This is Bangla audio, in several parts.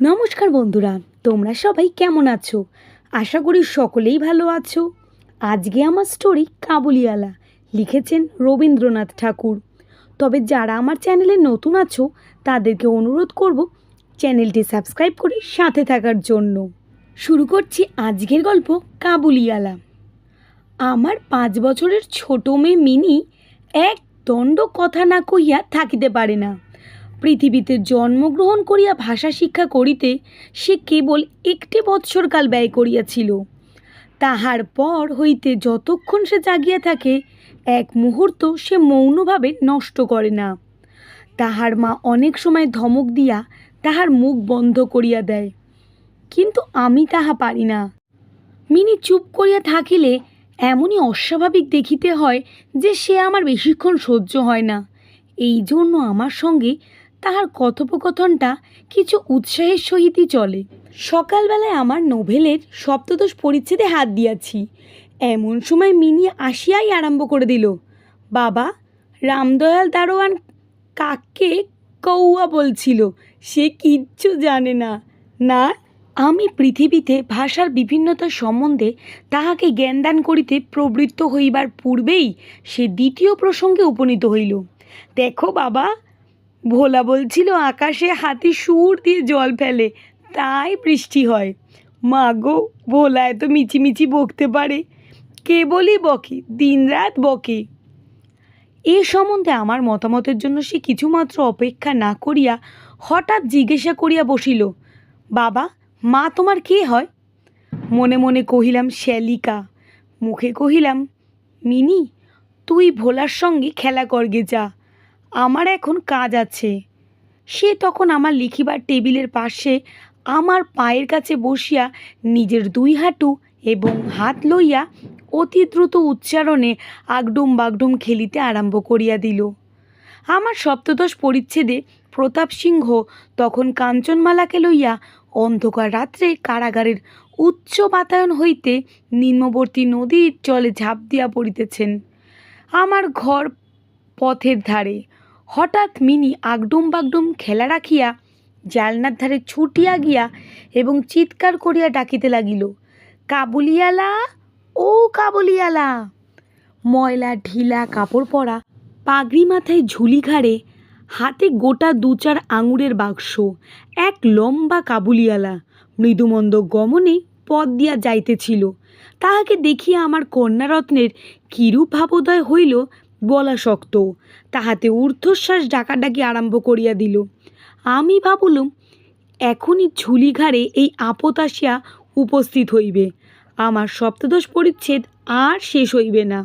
নমস্কার বন্ধুরা, তোমরা সবাই কেমন আছো? আশা করি সকলেই ভালো আছো। আজকে আমার স্টোরি কাবুলিওয়ালা, লিখেছেন রবীন্দ্রনাথ ঠাকুর। তবে যারা আমার চ্যানেলে নতুন আছো, তাদেরকে অনুরোধ করব চ্যানেলটি সাবস্ক্রাইব করে সাথে থাকার জন্য। শুরু করছি আজকের গল্প কাবুলিওয়ালা। আমার পাঁচ বছরের ছোট মেয়ে মিনি এক দণ্ড কথা না কইয়া থাকিতে পারে না। পৃথিবীতে জন্মগ্রহণ করিয়া ভাষা শিক্ষা করিতে সে কেবল একটি বৎসরকাল ব্যয় করিয়াছিল। তাহার পর হইতে যতক্ষণ সে জাগিয়া থাকে, এক মুহূর্ত সে মৌনভাবে নষ্ট করে না। তাহার মা অনেক সময় ধমক দিয়া তাহার মুখ বন্ধ করিয়া দেয়, কিন্তু আমি তাহা পারি না। মিনি চুপ করিয়া থাকিলে এমনই অস্বাভাবিক দেখিতে হয় যে সে আমার বেশিক্ষণ সহ্য হয় না। এই জন্য আমার সঙ্গে তাহার কথোপকথনটা কিছু উৎসাহের সহিতই চলে। সকালবেলায় আমার নোভেলের সপ্তদশ পরিচ্ছেদে হাত দিয়াছি। এমন সময় মিনি আসিয়াই আরম্ভ করে দিল, বাবা, রামদয়াল দারোয়ান কাককে কৌয়া বলছিল, সে কিচ্ছু জানে না। না, আমি পৃথিবীতে ভাষার বিভিন্নতা সম্বন্ধে তাহাকে জ্ঞানদান করিতে প্রবৃত্ত হইবার পূর্বেই সে দ্বিতীয় প্রসঙ্গে উপনীত হইল। দেখো বাবা ভোলা বলছিল, আকাশে হাতি সুর দিয়ে জল ফেলে, তাই বৃষ্টি হয়। মা গো ভোলা এত মিচিমিচি বকতে পারে, কেবলই বকে, দিনরাত বকে। এ সম্বন্ধে আমার মতামতের জন্য সে কিছুমাত্র অপেক্ষা না করিয়া হঠাৎ জিজ্ঞাসা করিয়া বসিল, বাবা, মা তোমার কে হয়? মনে মনে কহিলাম, শ্যালিকা। মুখে কহিলাম, মিনি, তুই ভোলার সঙ্গে খেলা করগে যা। আমার এখন কাজ আছে। সে তখন আমার লিখিবার টেবিলের পাশে আমার পায়ের কাছে বসিয়া নিজের দুই হাঁটু এবং হাত লইয়া অতি দ্রুত উচ্চারণে আগডুম বাগডুম খেলিতে আরম্ভ করিয়া দিল। আমার সপ্তদশ পরিচ্ছেদে প্রতাপ সিংহ তখন কাঞ্চনমালাকে লইয়া অন্ধকার রাত্রে কারাগারের উচ্চ বাতায়ন হইতে নিম্নবর্তী নদীর জলে ঝাঁপ দিয়া পড়িতেছেন। আমার ঘর পথের ধারে হঠাৎ মিনি আগডুম বাগডুম খেলা রাখিয়া জালনার ধারে ছুটিয়া গিয়া এবং চিৎকার করিয়া ডাকিতে লাগিল, কাবুলিয়ালা, ও কাবুলিয়ালা! ময়লা, ঢিলা কাপড় পরা পাগড়ি মাথায় ঝুলি ঘাড়ে হাতে গোটা দু চার আঙুরের বাক্স, এক লম্বা কাবুলিয়ালা মৃদুমন্দ গমনে পথ দিয়া যাইতেছিল, তাহাকে দেখিয়া আমার কন্যারত্নের কিরূপ ভাবোদয় হইল বলা শক্ত। তাহাতে ঊর্ধ্বশ্বাস ডাকাডাকি আরম্ভ করিয়া দিল। আমি ভাবলুম, এখনই ঝুলি ঘাড়ে এই আপত আসিয়া উপস্থিত হইবে। আমার সপ্তদশ পরিচ্ছেদ আর শেষ হইবে না।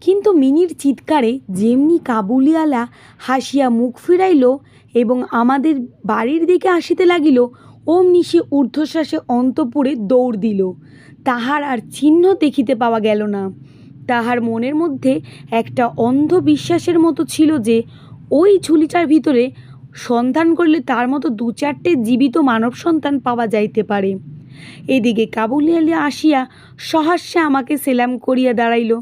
কিন্তু মিনির চিৎকারে যেমনি কাবুলিওয়ালা হাসিয়া মুখ ফিরাইল এবং আমাদের বাড়ির দিকে আসিতে লাগিল, অমনি সে ঊর্ধ্বশ্বাসে অন্তপুরে দৌড় দিল। তাহার আর চিহ্ন দেখিতে পাওয়া গেল না। তাহার মনের মধ্যে একটা অন্ধ বিশ্বাসের মতো ছিল যে, ওই ঝুলিটার ভিতরে সন্ধান করলে তার মতো দু চারটে জীবিত মানব সন্তান পাওয়া যাইতে পারে। এদিকে কাবুলিয়ালি আসিয়া সহাস্যে আমাকে সেলাম করিয়া দাঁড়াইল।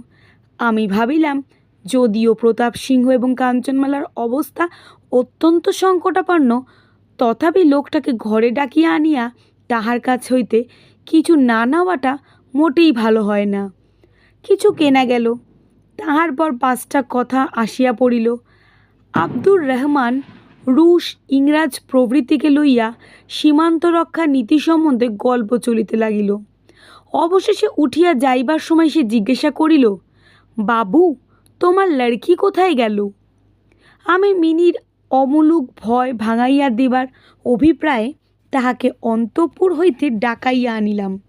আমি ভাবিলাম, যদিও প্রতাপ সিংহ এবং কাঞ্চনমালার অবস্থা অত্যন্ত সংকটাপন্ন, তথাপি লোকটাকে ঘরে ডাকিয়া আনিয়া তাহার কাছ হইতে কিছু না নেওয়াটা মোটেই ভালো হয় না। কিছু কেনা গেল। তাহার পর পাঁচটা কথা আসিয়া পড়িল। আব্দুর রহমান রুশ ইংরাজ প্রভৃতিকে লইয়া সীমান্ত রক্ষা নীতি সম্বন্ধে গল্প চলিতে লাগিল। অবশেষে উঠিয়া যাইবার সময় সে জিজ্ঞাসা করিল, বাবু, তোমার লড়কি কোথায় গেল? আমি মিনির অমূলক ভয় ভাঙাইয়া দেবার অভিপ্রায়ে তাহাকে অন্তঃপুর হইতে ডাকাইয়া আনিলাম।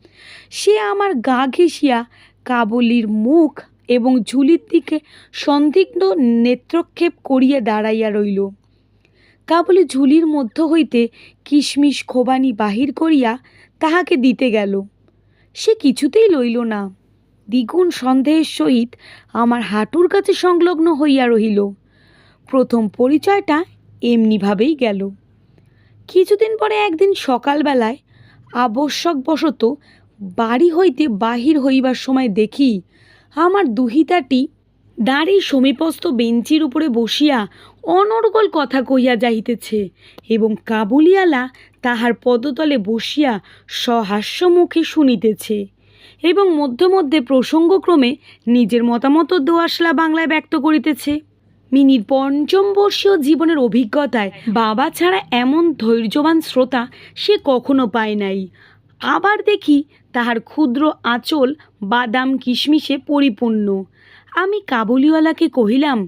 সে আমার গা ঘেঁষিয়া কাবলির মুখ এবং ঝুলির দিকে সন্দিগ্ধ নেত্রক্ষেপ করিয়া দাঁড়াইয়া রইল। কাবলি ঝুলির মধ্য হইতে কিশমিশ খোবানি বাহির করিয়া তাহাকে দিতে গেল। সে কিছুতেই লইল না। দ্বিগুণ সন্দেহের সহিত আমার হাঁটুর কাছে সংলগ্ন হইয়া রহিল। প্রথম পরিচয়টা এমনিভাবেই গেল। কিছুদিন পরে একদিন সকালবেলায় আবশ্যকবশত বাড়ি হইতে বাহির হইবার সময় দেখি, আমার দুহিতাটি দাঁড়ি সমীপস্থ বেঞ্চির উপরে বসিয়া অনর্গল কথা কহিয়া যাইতেছে এবং কাবুলিয়ালা তাহার পদতলে বসিয়া সহাস্যমুখে শুনিতেছে এবং মধ্যে মধ্যে প্রসঙ্গক্রমে নিজের মতামত দোয়াশলা বাংলায় ব্যক্ত করিতেছে। মিনির পঞ্চম বর্ষীয় জীবনের অভিজ্ঞতায় বাবা ছাড়া এমন ধৈর্যবান শ্রোতা সে কখনো পায় নাই। আবার দেখি তাহার ক্ষুদ্র আঁচল বাদাম কিশমিশে পরিপূর্ণ। আমি কাবুলিওয়ালাকে কহিলাম,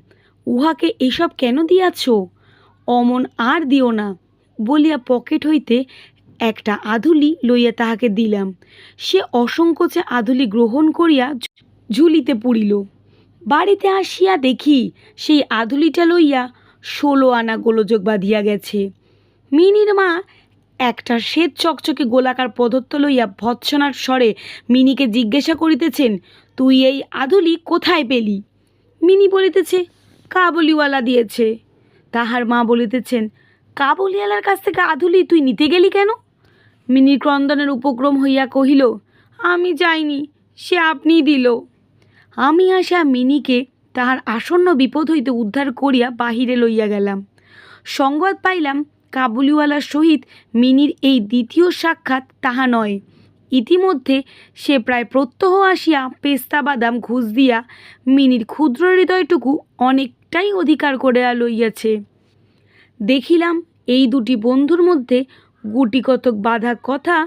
উহাকে এসব কেন দিয়াছ? অমন আর দিও না। বলিয়া পকেট হইতে একটা আধুলি লইয়া তাহাকে দিলাম। সে অসংকোচে আধুলি গ্রহণ করিয়া ঝুলিতে পুরিল বাড়িতে আসিয়া দেখি সেই আধুলিটা লইয়া ষোলো আনা গোলযোগ বাঁধিয়া গেছে। মিনির মা একটা শ্বেত চকচকে গোলাকার পদার্থ লইয়া ভৎসনার স্বরে মিনিকে জিজ্ঞাসা করিতেছেন, তুই এই আধুলি কোথায় পেলি? মিনি বলিতেছে, কাবুলিওয়ালা দিয়েছে। তাহার মা বলিতেছেন, কাবুলিওয়ালার কাছ থেকে আধুলি তুই নিতে গেলি কেন? মিনি ক্রন্দনের উপক্রম হইয়া কহিল, আমি যাইনি, সে আপনিই দিল। আমি আসা মিনিকে তাহার আসন্ন বিপদ হইতে উদ্ধার করিয়া বাহিরে লইয়া গেলাম। সংবাদ পাইলাম কাবুলিওয়ালার সহিত মিনির এই দ্বিতীয় সাক্ষাৎ তাহা নয়। ইতিমধ্যে সে প্রায় প্রত্যহ আসিয়া পেস্তা বাদাম ঘুষ দিয়া মিনির ক্ষুদ্র হৃদয়টুকু অনেকটাই অধিকার করে লইয়াছে। দেখিলাম এই দুটি বন্ধুর মধ্যে গুটিকতক বাধা কথা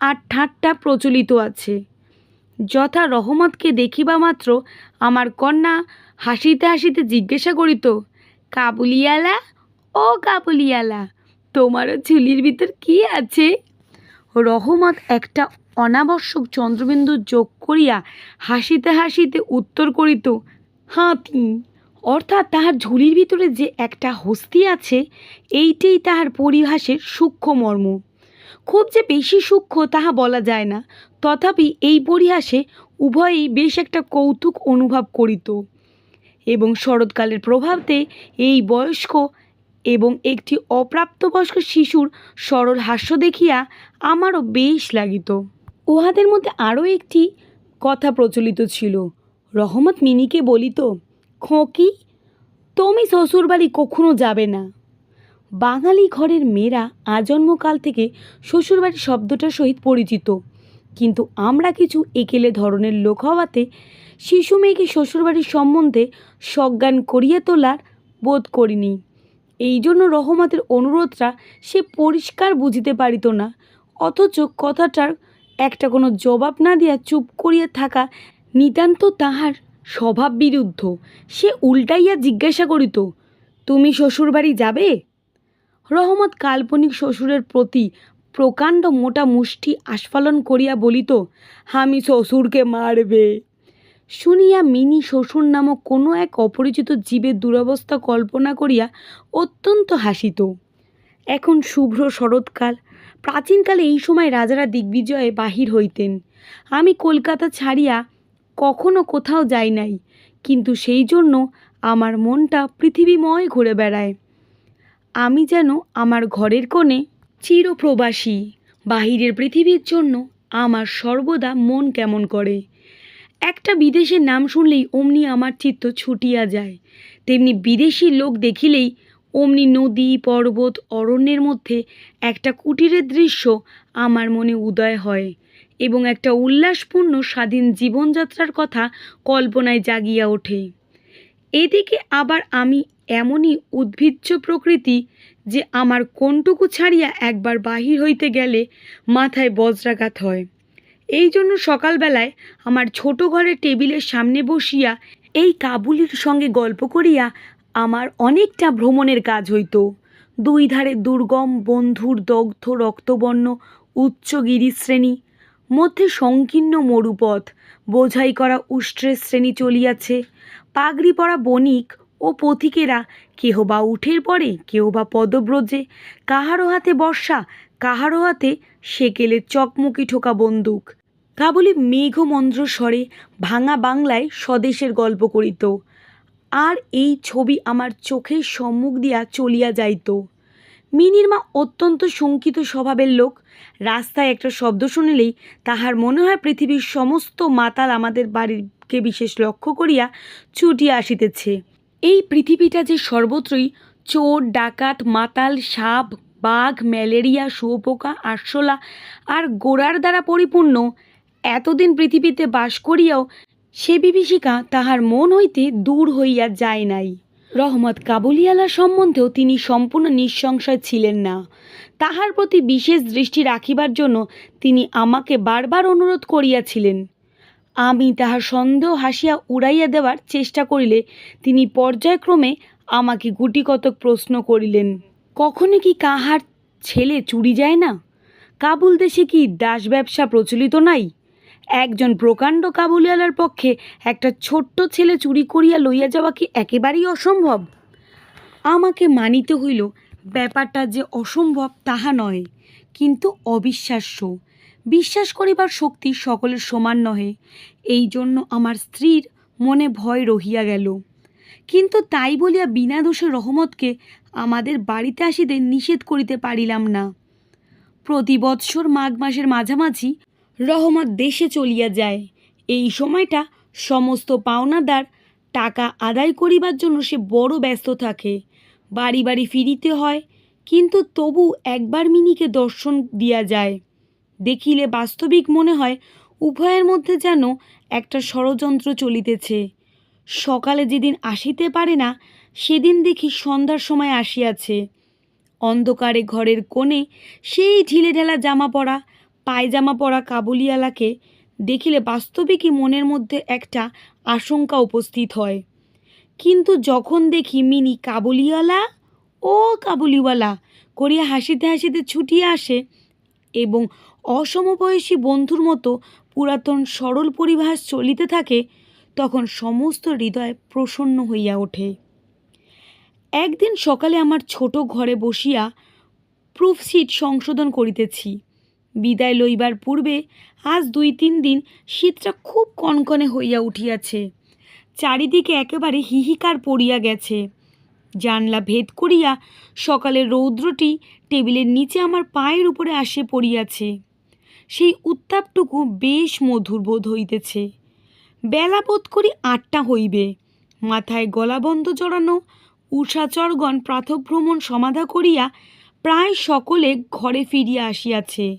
আর ঠাট্টা প্রচলিত আছে। যথা রহমতকে দেখিবা মাত্র আমার কন্যা হাসিতে হাসিতে জিজ্ঞাসা করিত কাবুলিয়ালা ও কাবুলিয়ালা তোমারও ঝুলির ভিতর কি আছে? রহমত একটা অনাবশ্যক চন্দ্রবিন্দু যোগ করিয়া হাসিতে হাসিতে উত্তর করিত হাতি অর্থাৎ তাহার ঝুলির ভিতরে যে একটা হস্তি আছে, এইটাই তাহার পরিভাষের সূক্ষ্ম মর্ম। খুব যে বেশি সূক্ষ্ম তাহা বলা যায় না, তথাপি এই পরিহাসে উভয়েই বেশ একটা কৌতুক অনুভব করিত। এবং শরৎকালের প্রভাবতে এই বয়স্ক এবং একটি অপ্রাপ্তবয়স্ক শিশুর সরল হাস্য দেখিয়া আমারও বেশ লাগিত। উহাদের মধ্যে আরও একটি কথা প্রচলিত ছিল। রহমত মিনিকে বলিত, খোঁকি, তুমি শ্বশুরবাড়ি কখনো যাবে না। বাঙালি ঘরের মেয়েরা আজন্মকাল থেকে শ্বশুরবাড়ি শব্দটার সহিত পরিচিত। কিন্তু আমরা কিছু একেলে ধরনের লোক হওয়াতে শিশু মেয়েকে শ্বশুরবাড়ির সম্বন্ধে সজ্ঞান করিয়ে তোলার বোধ করিনি। এই জন্য রহমতের অনুরোধটা সে পরিষ্কার বুঝিতে পারিত না। অথচ কথাটার একটা কোনো জবাব না দিয়া চুপ করিয়া থাকা নিতান্ত তাহার স্বভাব বিরুদ্ধ। সে উল্টাইয়া জিজ্ঞাসা করিত, তুমি শ্বশুরবাড়ি যাবে? রহমত কাল্পনিক শ্বশুরের প্রতি প্রকাণ্ড মোটা মুষ্টি আস্ফালন করিয়া বলিত, আমি শ্বশুরকে মারবে। শুনিয়া মিনি শ্বশুর নামক কোনো এক অপরিচিত জীবের দুরবস্থা কল্পনা করিয়া অত্যন্ত হাসিত। এখন শুভ্র শরৎকাল, প্রাচীনকালে এই সময় রাজারা দিগ্বিজয়ে বাহির হইতেন। আমি কলকাতা ছাড়িয়া কখনো কোথাও যাই নাই, কিন্তু সেই জন্য আমার মনটা পৃথিবীময় ঘুরে বেড়ায়। আমি যেন আমার ঘরের কোণে চিরপ্রবাসী, বাহিরের পৃথিবীর জন্য আমার সর্বদা মন কেমন করে। একটা বিদেশের নাম শুনলেই অমনি আমার চিত্ত ছুটিয়া যায়। তেমনি বিদেশি লোক দেখিলেই অমনি নদী, পর্বত, অরণ্যের মধ্যে একটা কুটিরের দৃশ্য আমার মনে উদয় হয় এবং একটা উল্লাসপূর্ণ স্বাধীন জীবনযাত্রার কথা কল্পনায় জাগিয়া ওঠে। এদিকে আবার আমি এমনই উদ্ভিজ্জ প্রকৃতি যে আমার কোনটুকু ছাড়িয়া একবার বাহির হইতে গেলে মাথায় বজ্রাঘাত হয়। এই জন্য সকালবেলায় আমার ছোট ঘরের টেবিলের সামনে বসিয়া এই কাবুলির সঙ্গে গল্প করিয়া আমার অনেকটা ভ্রমণের কাজ হইত। দুই ধারে দুর্গম, বন্ধুর দগ্ধ রক্তবর্ণ, উচ্চ গিরিশ্রেণী, মধ্যে সংকীর্ণ মরুপথ, বোঝাই করা উষ্ট্রের শ্রেণি চলিয়াছে। পাগড়ি পরা বণিক ও পথিকেরা কেহ বা উঠের পরে, কেহ বা পদব্রজে, কাহারো হাতে বর্ষা কাহারো হাতে সেকেলে চকমকি ঠোকা বন্দুক। কাবুলি মেঘমন্দ্র স্বরে ভাঙা বাংলায় স্বদেশের গল্প করিত। আর এই ছবি আমার চোখের সম্মুখ দিয়া চলিয়া যাইত। মিনির মা অত্যন্ত শঙ্কিত স্বভাবের লোক। রাস্তায় একটা শব্দ শুনিলেই তাহার মনে হয় পৃথিবীর সমস্ত মাতাল আমাদের বাড়িকে বিশেষ লক্ষ্য করিয়া ছুটিয়া আসিতেছে। এই পৃথিবীটা যে সর্বত্রই চোর, ডাকাত, মাতাল, সাপ বাঘ, ম্যালেরিয়া, শুয়োপোকা, আরশোলা আর গোড়ার দ্বারা পরিপূর্ণ। এতদিন পৃথিবীতে বাস করিয়াও সে বিভীষিকা তাহার মন হইতে দূর হইয়া যায় নাই। রহমত কাবুলিয়ালা সম্বন্ধেও তিনি সম্পূর্ণ নিঃসংশয় ছিলেন না। তাহার প্রতি বিশেষ দৃষ্টি রাখিবার জন্য তিনি আমাকে বারবার অনুরোধ করিয়াছিলেন। আমি তাহার সন্দেহ হাসিয়া উড়াইয়া দেওয়ার চেষ্টা করিলে তিনি পর্যায়ক্রমে আমাকে গুটিকতক প্রশ্ন করিলেন। কখনো কি কাহার ছেলে চুরি যায় না? কাবুল দেশে কি দাস ব্যবসা প্রচলিত নাই? একজন প্রকাণ্ড কাবুলিওয়ালার পক্ষে একটা ছোট্ট ছেলে চুরি করিয়া লইয়া যাওয়া কি একেবারেই অসম্ভব? আমাকে মানিতে হইল, ব্যাপারটা যে অসম্ভব তাহা নয়, কিন্তু অবিশ্বাস্য। বিশ্বাস করিবার শক্তি সকলের সমান নহে এই জন্য আমার স্ত্রীর মনে ভয় রহিয়া গেল। কিন্তু তাই বলিয়া বিনা দোষে রহমতকে আমাদের বাড়িতে আসিতে নিষেধ করিতে পারিলাম না। প্রতি বৎসর মাঘ মাসের মাঝামাঝি রহমত দেশে চলিয়া যায়। এই সময়টা সমস্ত পাওনাদার টাকা আদায় করিবার জন্য সে বড় ব্যস্ত থাকে। বাড়ি বাড়ি ফিরিতে হয়, কিন্তু তবু একবার মিনিকে দর্শন দিয়া যায়। দেখিলে বাস্তবিক মনে হয়, উভয়ের মধ্যে যেন একটা ষড়যন্ত্র চলিতেছে। সকালে যেদিন আসিতে পারে না সেদিন দেখি সন্ধ্যার সময় আসিয়াছে। অন্ধকারে ঘরের কোণে সেই ঢিলে ঢেলা জামা পরা, পায়জামা পরা কাবুলিওয়ালাকে দেখিলে বাস্তবিকই মনের মধ্যে একটা আশঙ্কা উপস্থিত হয়। কিন্তু যখন দেখি মিনি কাবুলিওয়ালা, ও কাবুলিওয়ালা করিয়া হাসিতে হাসিতে ছুটিয়া আসে এবং অসমবয়সী বন্ধুর মতো পুরাতন সরল পরিভাষ চলিতে থাকে, তখন সমস্ত হৃদয় প্রসন্ন হইয়া ওঠে। একদিন সকালে আমার ছোট ঘরে বসিয়া প্রুফশিট সংশোধন করিতেছি। বিদায় লইবার পূর্বে আজ দুই তিন দিন শীতটা খুব কনকনে হইয়া উঠিয়াছে। চারিদিকে একেবারে হিহিকার পড়িয়া গেছে। জানলা ভেদ করিয়া সকালের রৌদ্রটি টেবিলের নিচে আমার পায়ের উপরে আসে পড়িয়াছে। সেই উত্তাপটুকু বেশ মধুর বোধ হইতেছে। বেলা বোধ করি আটটা হইবে। মাথায় গলাবন্ধ জড়ানো উষাচরগণ প্রাতভ্রমণ সমাধা করিয়া প্রায় সকলে ঘরে ফিরিয়া আসিয়াছে।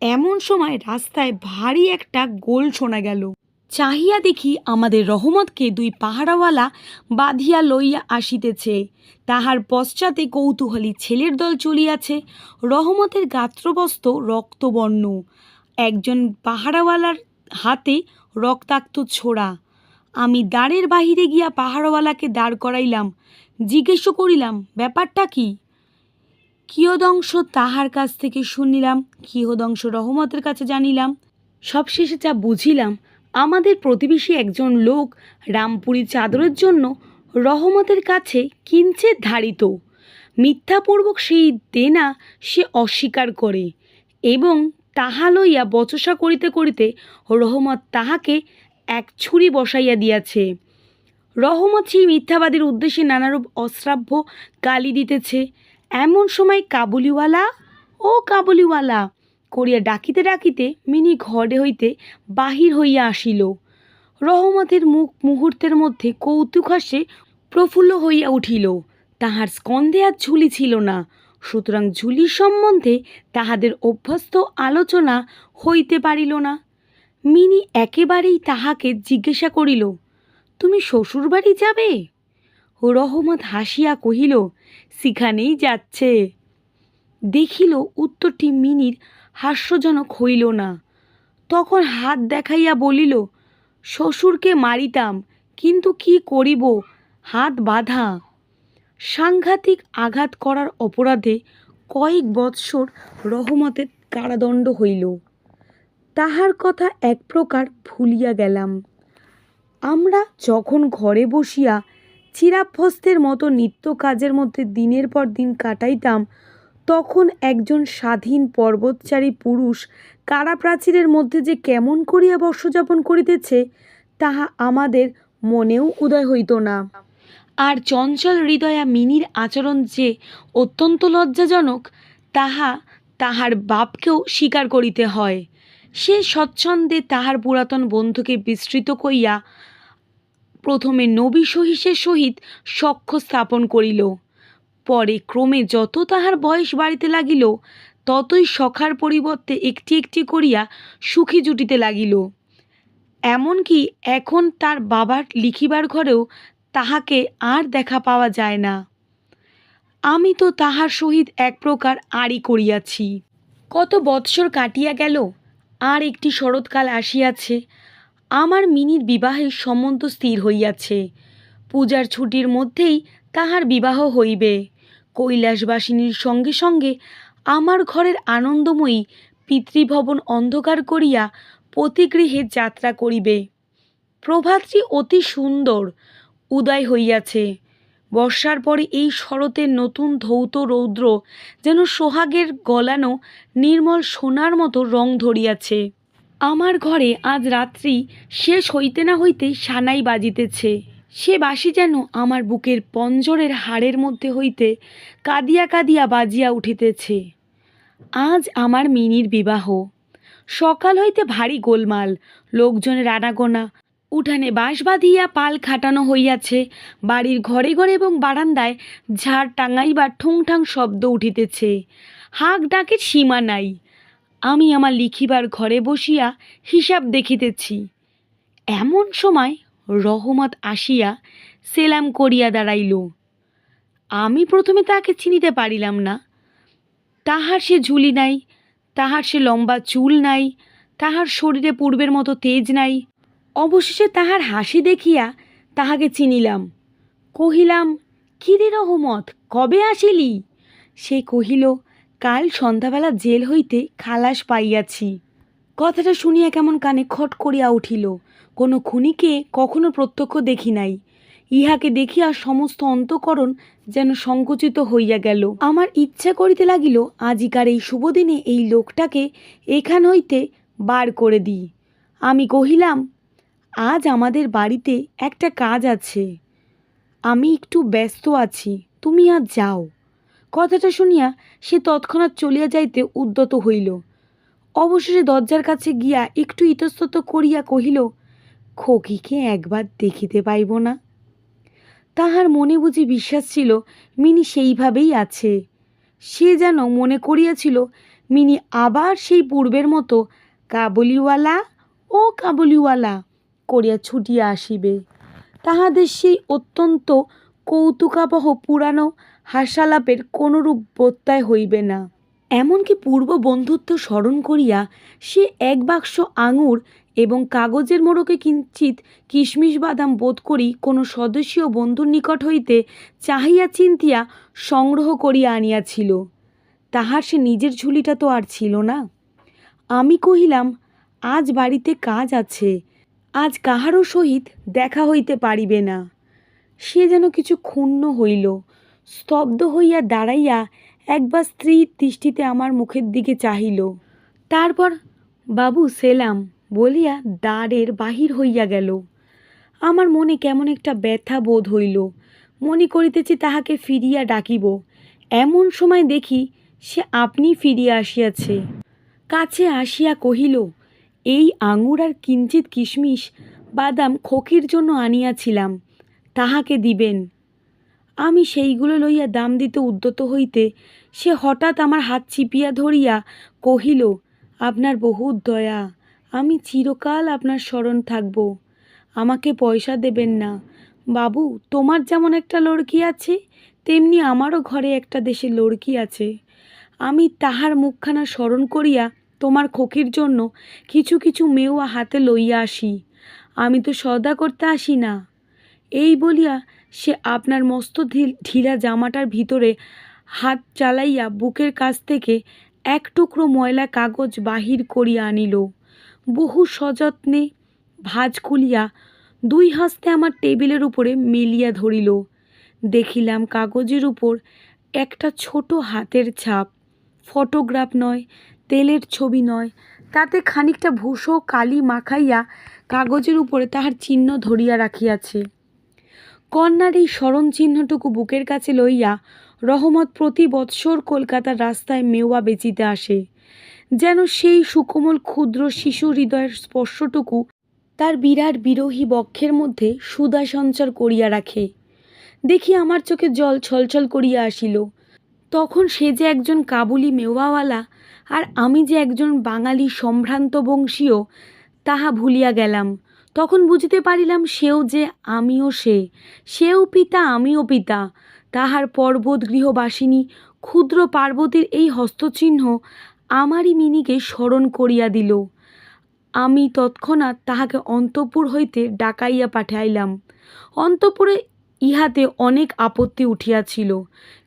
এমন সময় রাস্তায় ভারী একটা গোল শোনা গেল। চাহিয়া দেখি আমাদের রহমতকে দুই পাহারাওয়ালা বাঁধিয়া লইয়া আসিতেছে। তাহার পশ্চাতে কৌতূহলী ছেলের দল চলিয়াছে। রহমতের গাত্রবস্ত্র রক্তবর্ণ। একজন পাহারাওয়ালার হাতে রক্তাক্ত ছোড়া। আমি দ্বারের বাহিরে গিয়া পাহাড়ওয়ালাকে দাঁড় করাইলাম। জিজ্ঞেস করিলাম, ব্যাপারটা কি? কিয়দংশ তাহার কাছ থেকে শুনিলাম, কিয়দংশ রহমতের কাছে জানিলাম। সবশেষে যা বুঝিলাম, আমাদের প্রতিবেশী একজন লোক রামপুরি চাদরের জন্য রহমতের কাছে কিঞ্চিত ধারিত। মিথ্যাপূর্বক সেই দেনা সে অস্বীকার করে এবং তাহা লইয়া বচসা করিতে করিতে রহমত তাহাকে এক ছুরি বসাইয়া দিয়াছে। রহমত সেই মিথ্যাবাদীর উদ্দেশ্যে নানারূপ অশ্রাব্য গালি দিতেছে। এমন সময় কাবুলিওয়ালা, ও কাবুলিওয়ালা! করিয়া ডাকিতে ডাকিতে মিনি ঘরে হইতে বাহির হইয়া আসিল। রহমতের মুখ মুহূর্তের মধ্যে কৌতুকাসে প্রফুল্ল হইয়া উঠিল। তাহার স্কন্ধে আর ঝুলি ছিল না। সুতরাং ঝুলি সম্বন্ধে তাহাদের অভ্যস্ত আলোচনা হইতে পারিল না। মিনি একেবারেই তাহাকে জিজ্ঞাসা করিল, তুমি শ্বশুরবাড়ি যাবে? রহমত হাসিয়া কহিল, সেখানেই যাচ্ছে। দেখিল উত্তরটি মিনির হাস্যজনক হইল না। তখন হাত দেখাইয়া বলিল, শ্বশুরকে মারিতাম, কিন্তু কি করিব? হাত বাঁধা। সাংঘাতিক আঘাত করার অপরাধে কয়েক বৎসর রহমতের কারাদণ্ড হইল। তাহার কথা এক প্রকার ভুলিয়া গেলাম। আমরা যখন ঘরে বসিয়া চিরাভ্যস্তের মতো নিত্য কাজের মধ্যে দিনের পর দিন কাটাইতাম, তখন একজন স্বাধীন পর্বতচারী পুরুষ কারাপ্রাচীরের মধ্যে যে কেমন করিয়া বর্ষযাপন করিতেছে, তাহা আমাদের মনেও উদয় হইত না। আর চঞ্চল হৃদয়া মিনির আচরণ যে অত্যন্ত লজ্জাজনক, তাহা তাহার বাপকেও স্বীকার করিতে হয়। সে স্বচ্ছন্দে তাহার পুরাতন বন্ধুকে বিস্তৃত করিয়া প্রথমে নবী সহিসের সহিত সখ্য স্থাপন করিল। পরে ক্রমে যত তাহার বয়স বাড়িতে লাগিল, ততই সখার পরিবর্তে একটি একটি করিয়া সুখী জুটিতে লাগিল। এমনকি এখন তার বাবার লিখিবার ঘরেও তাহাকে আর দেখা পাওয়া যায় না। আমি তো তাহার সহিত এক প্রকার আড়ি করিয়াছি। কত বৎসর কাটিয়া গেল আর একটি শরৎকাল আসিয়াছে। আমার মিনির বিবাহের সম্বন্ধ স্থির হইয়াছে। পূজার ছুটির মধ্যেই তাহার বিবাহ হইবে। কৈলাসবাসিনীর সঙ্গে সঙ্গে আমার ঘরের আনন্দময়ী পিতৃভবন অন্ধকার করিয়া পতিগৃহে যাত্রা করিবে। প্রভাতটি অতি সুন্দর, উদয় হইয়াছে। বর্ষার পরে এই শরতের নতুন ধৌত রৌদ্র যেন সোহাগের গলানো নির্মল সোনার মতো রং ধরিয়াছে। আমার ঘরে আজ রাত্রি শেষ হইতে না হইতে সানাই বাজিতেছে। সে বাসি যেন আমার বুকের পঞ্জরের হাড়ের মধ্যে হইতে কাঁদিয়া কাঁদিয়া বাজিয়া উঠিতেছে। আজ আমার মিনির বিবাহ। সকাল হইতে ভারী গোলমাল, লোকজনের আনাগোনা উঠানে বাঁশ বাঁধিয়া পাল খাটানো হইয়াছে। বাড়ির ঘরে ঘরে এবং বারান্দায় ঝাড় টাঙাইবার ঠুংঠাং শব্দ উঠিতেছে। হাঁক ডাকের সীমা নাই। আমি আমার লিখিবার ঘরে বসিয়া হিসাব দেখিতেছি। এমন সময় রহমত আসিয়া সেলাম করিয়া দাঁড়াইল। আমি প্রথমে তাকে চিনিতে পারিলাম না। তাহার সে ঝুলি নাই, তাহার সে লম্বা চুল নাই, তাহার শরীরে পূর্বের মতো তেজ নাই। অবশেষে তাহার হাসি দেখিয়া তাহাকে চিনিলাম। কহিলাম, কিরে রহমত কবে আসিলি? সে কহিল, কাল সন্ধ্যাবেলা জেল হইতে খালাস পাইয়াছি। কথাটা শুনিয়া কেমন কানে খট করিয়া উঠিল। কোনো খুনিকে কখনো প্রত্যক্ষ দেখি নাই। ইহাকে দেখিয়া সমস্ত অন্তকরণ যেন সংকুচিত হইয়া গেল। আমার ইচ্ছা করিতে লাগিল, আজিকার এই শুভদিনে এই লোকটাকে এখান হইতে বার করে দিই। আমি কহিলাম আজ আমাদের বাড়িতে একটা কাজ আছে। আমি একটু ব্যস্ত আছি, তুমি আজ যাও। কথাটা শুনিয়া সে তৎক্ষণাৎ চলিয়া যাইতে উদ্যত হইল। অবশেষে দরজার কাছে গিয়া একটু ইতস্তত করিয়া কহিল, খকিকে একবার দেখিতে পাইব না? তাহার মনে বুঝি বিশ্বাস ছিল, মিনি সেইভাবেই আছে। সে যেন মনে করিয়াছিল, মিনি আবার সেই পূর্বের মতো কাবুলিওয়ালা ও কাবুলিওয়ালা। করিয়া ছুটিয়া আসিবে। তাহাদের সেই অত্যন্ত কৌতুকাবহ পুরানো হাসালাপের কোনরূপ প্রত্যয় হইবে না। এমনকি পূর্ব বন্ধুত্ব স্মরণ করিয়া সে এক বাক্স আঙুর এবং কাগজের মোড়কে কিঞ্চিত কিশমিশ বাদাম বোধ করি কোনো সদস্যীয় বন্ধুর নিকট হইতে চাহিয়া চিন্তিয়া সংগ্রহ করিয়া আনিয়াছিল। তাহার সে নিজের ঝুলিটা তো আর ছিল না। আমি কহিলাম, আজ বাড়িতে কাজ আছে। আজ কাহারও সহিত দেখা হইতে পারিবে না। সে যেন কিছু ক্ষুণ্ণ হইল, স্তব্ধ হইয়া দাঁড়াইয়া একবার স্ত্রীর দৃষ্টিতে আমার মুখের দিকে চাহিল। তারপর, বাবু, সেলাম বলিয়া দ্বারের বাহির হইয়া গেল। আমার মনে কেমন একটা ব্যথা বোধ হইল। মনে করিতেছি তাহাকে ফিরিয়া ডাকিব। এমন সময় দেখি সে আপনি ফিরিয়া আসিয়াছে। কাছে আসিয়া কহিল এই আঙুর আর কিঞ্চিত কিশমিশ বাদাম খোকির জন্য আনিয়াছিলাম, তাহাকে দিবেন। আমি সেইগুলো লইয়া দাম দিতে উদ্যত হইতে সে হঠাৎ আমার হাত চিপিয়া ধরিয়া কহিল, আপনার বহুত দয়া, আমি চিরকাল আপনার স্মরণ থাকব, আমাকে পয়সা দেবেন না। বাবু, তোমার যেমন একটা লড়কি আছে, তেমনি আমারও ঘরে একটা দেশে লড়কি আছে। আমি তাহার মুখখানা স্মরণ করিয়া তোমার খোকির জন্য কিছু কিছু মেওয়া হাতে লইয়া আসি। আমি তো সদা করতে আসি না। এই বলিয়া সে আপনার মস্ত ঢিল- জামাটার ভিতরে হাত চালাইয়া বুকের কাছ থেকে এক টুকরো ময়লা কাগজ বাহির করিয়া আনিল। বহু সযত্নে ভাঁজ খুলিয়া দুই হস্তে আমার টেবিলের উপরে মেলিয়া ধরিল। দেখিলাম কাগজের উপর একটা ছোট হাতের ছাপ। ফটোগ্রাফ নয় তেলের ছবি নয়। তাতে খানিকটা ভূষো কালি মাখাইয়া কাগজের উপরে তাহার চিহ্ন ধরিয়া রাখিয়াছে। কন্যার এই স্মরণ চিহ্নটুকু বুকের কাছে লইয়া রহমত প্রতি বৎসর কলকাতার রাস্তায় মেওয়া বেচিতে আসে। যেন সেই সুকোমল ক্ষুদ্র শিশু হৃদয়ের স্পর্শটুকু তার বিরাট বিরোহী বক্ষের মধ্যে সুদা সঞ্চার করিয়া রাখে। দেখি আমার চোখে জল ছলছল করিয়া আসিল। তখন সে যে একজন কাবুলি মেওয়াওয়ালা আর আমি যে একজন বাঙালি সম্ভ্রান্ত বংশীয়, তাহা ভুলিয়া গেলাম। তখন বুঝিতে পারিলাম সেও যে আমিও সে। সেও পিতা, আমিও পিতা। তাহার পর্বত গৃহবাসিনী, ক্ষুদ্র পার্বতীর এই হস্তচিহ্ন আমারই মিনিকে স্মরণ করিয়া দিল। আমি তৎক্ষণাৎ তাহাকে অন্তঃপুর হইতে ডাকাইয়া পাঠাইলাম। অন্তঃপুরে ইহাতে অনেক আপত্তি উঠিয়াছিল,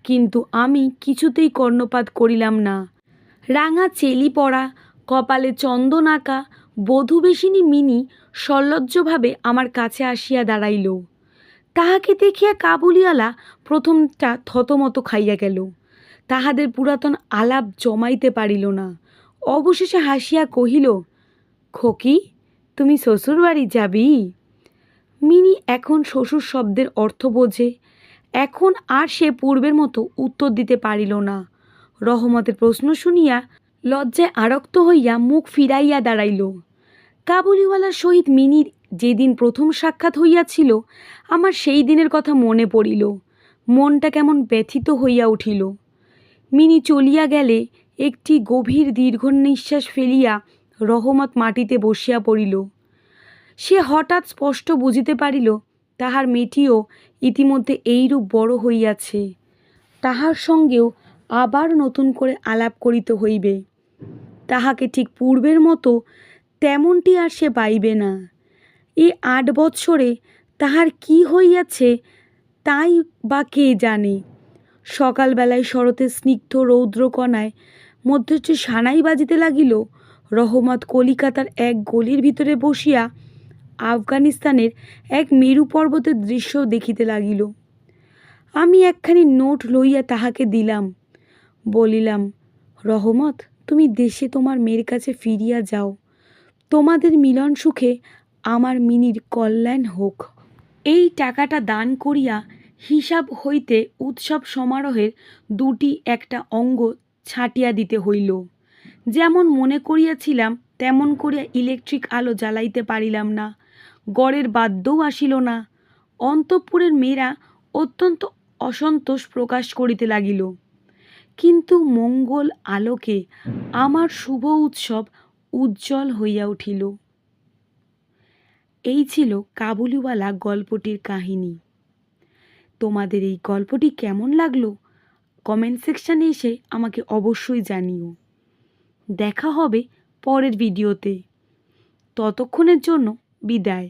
কিন্তু আমি কিছুতেই কর্ণপাত করিলাম না। রাঙা চেলি পরা, কপালে চন্দন আঁকা, বধূবেশিনী মিনি সল্লজ্জভাবে আমার কাছে আসিয়া দাঁড়াইল। তাহাকে দেখিয়া কাবুলিওয়ালা প্রথমটা থতমত খাইয়া গেল। তাহাদের পুরাতন আলাপ জমাইতে পারিল না। অবশেষে হাসিয়া কহিল, খোকি, তুমি শ্বশুরবাড়ি যাবি? মিনি এখন শ্বশুর শব্দের অর্থ বোঝে। এখন আর সে পূর্বের মতো উত্তর দিতে পারিল না। রহমতের প্রশ্ন শুনিয়া লজ্জায় আরক্ত হইয়া মুখ ফিরাইয়া দাঁড়াইল। কাবুলিওয়ালার সহিত মিনির যেদিন প্রথম সাক্ষাৎ হইয়াছিল, আমার সেই দিনের কথা মনে পড়িল। মনটা কেমন ব্যথিত হইয়া উঠিল। মিনি চলিয়া গেলে একটি গভীর দীর্ঘ নিঃশ্বাস ফেলিয়া রহমত মাটিতে বসিয়া পড়িল। সে হঠাৎ স্পষ্ট বুঝিতে পারিল, তাহার মেয়েটিও ইতিমধ্যে এইরূপ বড় হইয়াছে। তাহার সঙ্গেও আবার নতুন করে আলাপ করিতে হইবে। তাহাকে ঠিক পূর্বের মতো তেমনটি আর সে পাইবে না। এই আট বৎসরে তাহার কি হইয়াছে তাই বা কে জানে। সকালবেলায় শরতের স্নিগ্ধ রৌদ্রকণায় মধ্যে সানাই বাজিতে লাগিল, রহমত কলিকাতার এক গলির ভিতরে বসিয়া আফগানিস্তানের এক মেরু পর্বতের দৃশ্য দেখিতে লাগিল। আমি একখানি নোট লইয়া তাহাকে দিলাম। বলিলাম, রহমত, তুমি দেশে তোমার মেয়ের কাছে ফিরিয়া যাও। তোমাদের মিলন সুখে আমার মিনির কল্যাণ হোক। এই টাকাটা দান করিয়া হিসাব হইতে উৎসব সমারোহের দুটি একটা অঙ্গ ছাটিয়া দিতে হইল। যেমন মনে করিয়াছিলাম, তেমন করিয়া ইলেকট্রিক আলো জ্বালাইতে পারিলাম না। গড়ের বাদ্যও আসিল না। অন্তঃপুরের মেয়েরা অত্যন্ত অসন্তোষ প্রকাশ করিতে লাগিল। কিন্তু মঙ্গল আলোকে আমার শুভ উৎসব উজ্জ্বল হইয়া উঠিল। এই ছিল কাবুলিওয়ালা গল্পটির কাহিনী। তোমাদের এই গল্পটি কেমন লাগল? কমেন্ট সেকশানে এসে আমাকে অবশ্যই জানিও। দেখা হবে পরের ভিডিওতে। ততক্ষণের জন্য বিদায়।